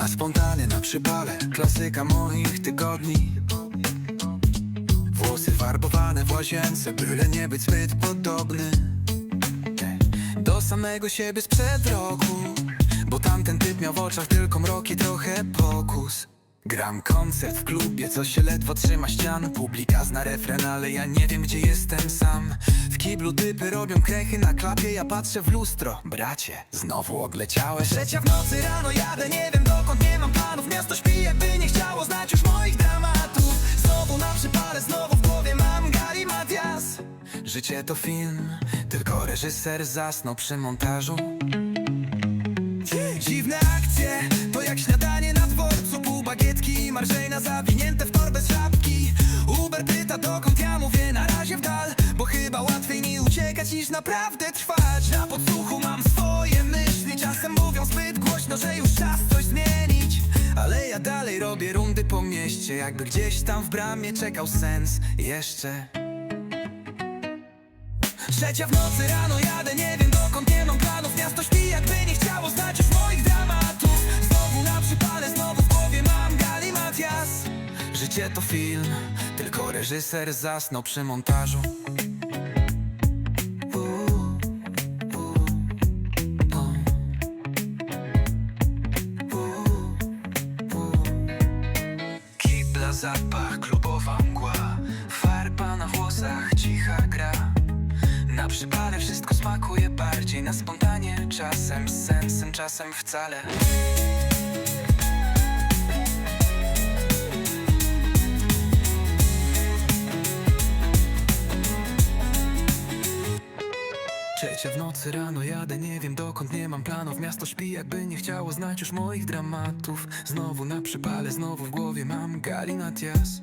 Na spontanie, na przypale, klasyka moich tygodni. Włosy farbowane w łazience, byle nie być zbyt podobny. Do samego siebie sprzed roku Bo tamten typ miał w oczach tylko mrok i trochę pokus. Gram koncert w klubie, co się ledwo trzyma ścian. Publika zna refren, ale ja nie wiem gdzie jestem sam. W kiblu typy robią krechy na klapie, ja patrzę w lustro. Bracie, znowu odleciałeś. Trzecia w nocy rano jadę, nie wiem Życie to film, tylko reżyser zasnął przy montażu. Dziwne akcje, to jak śniadanie na dworcu. Pół bagietki i marżejna zawinięte w torbę z szapki Uber pyta dokąd ja mówię na razie w dal Bo chyba łatwiej mi uciekać niż naprawdę trwać. Na podsłuchu mam swoje myśli Czasem mówią zbyt głośno, że już czas coś zmienić. Ale ja dalej robię rundy po mieście Jakby gdzieś tam w bramie czekał sens jeszcze Trzecia w nocy rano jadę, nie wiem dokąd, nie mam planów. Miasto śpi jakby nie chciało znać już moich dramatów. Znowu na przypale, znowu w głowie mam Gali Matias Życie to film, tylko reżyser zasnął przy montażu. Zapach, klubowa mgła. Farba na włosach, cicha gra przypale wszystko smakuje bardziej. Na spontanie, czasem z sensem, czasem wcale. Trzecia w nocy rano jadę, nie wiem dokąd, nie mam planów. Miasto śpi jakby nie chciało znać już moich dramatów. Znowu na przypale, znowu w głowie mam Galinatias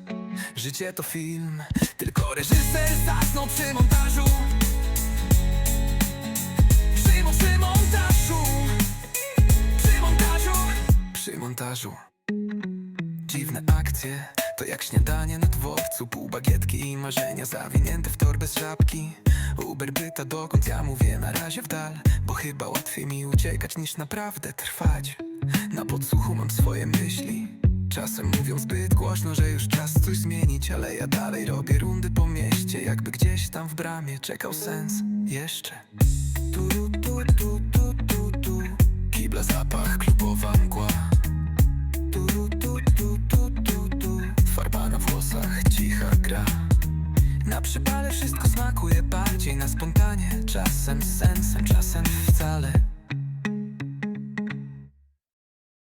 Życie to film, tylko reżyser zasnął przy montażu Montażu Dziwne akcje, to jak śniadanie na dworcu Pół bagietki i marzenia zawinięte w torbę z żabki. Uber pyta dokąd, ja mówię na razie w dal Bo chyba łatwiej mi uciekać niż naprawdę trwać. Na podsłuchu mam swoje myśli. Czasem mówią zbyt głośno, że już czas coś zmienić Ale ja dalej robię rundy po mieście Jakby gdzieś tam w bramie czekał sens. Jeszcze. Tu, tu, tu, tu, tu, tu. Kibla zapach, klubowa mgła włosach, cicha gra. Na przypale wszystko smakuje bardziej na spontanie Czasem sensem, czasem wcale